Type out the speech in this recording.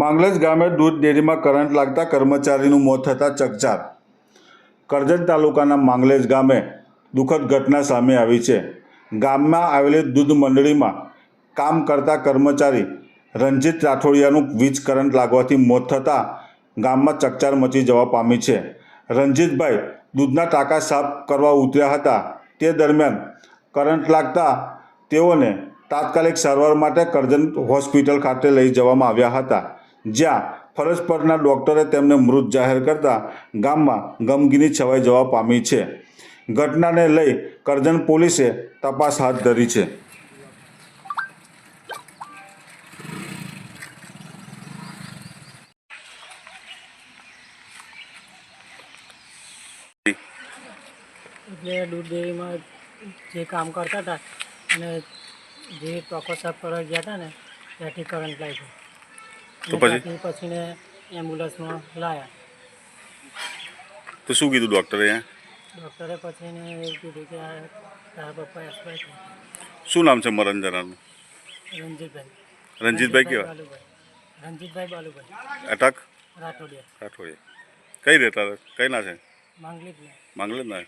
માંગલેજ ગામે દૂધ ડેરીમાં કરંટ લાગતા કર્મચારીનું મોત થતાં ચકચાર. કરજણ તાલુકાના માંગલેજ ગામે દુઃખદ ઘટના સામે આવી છે. ગામમાં આવેલી દૂધ મંડળીમાં કામ કરતા કર્મચારી રંજીત રાઠોડિયાનું વીજ કરંટ લાગવાથી મોત થતાં ગામમાં ચકચાર મચી જવા પામી છે. રંજીતભાઈ દૂધના ટાંકા સાફ કરવા ઉતર્યા હતા. તે દરમિયાન કરંટ લાગતા તેઓને તાત્કાલિક સારવાર માટે કરજણ હોસ્પિટલ ખાતે લઈ જવામાં આવ્યા હતા. જ્યાં ફરજ પરના ડોક્ટરે તેમને મૃત જાહેર કરતા ગામમાં ગમગીની છવાઈ જવા પામી છે. ઘટનાને લઈ કરજણ પોલીસે તપાસ હાથ ધરી છે. એટલે દૂધ ડેરીમાં જે કામ કરતા હતા અને જે ટોકો સાફ ગયા હતા ને, ત્યાંથી કરંટ લાગ્યો. તો પછી? પછીને એમ્બ્યુલન્સમાં લાયા. તો શું કીધું ડૉક્ટરે ડૉક્ટરે પછીને એવું કીધું કે તારા પપ્પા એક્સપાયર થયા શું નામ છે મરણ જનારનું રણજીતભાઈ. રણજીતભાઈ કેવા? રણજીતભાઈ બાલુભાઈ. અટક? રાઠોડિયા. રાઠોડિયા. કઈ રહેતા હતા? કઈ ના છે? માંગલી જ ને માંગલે જ ના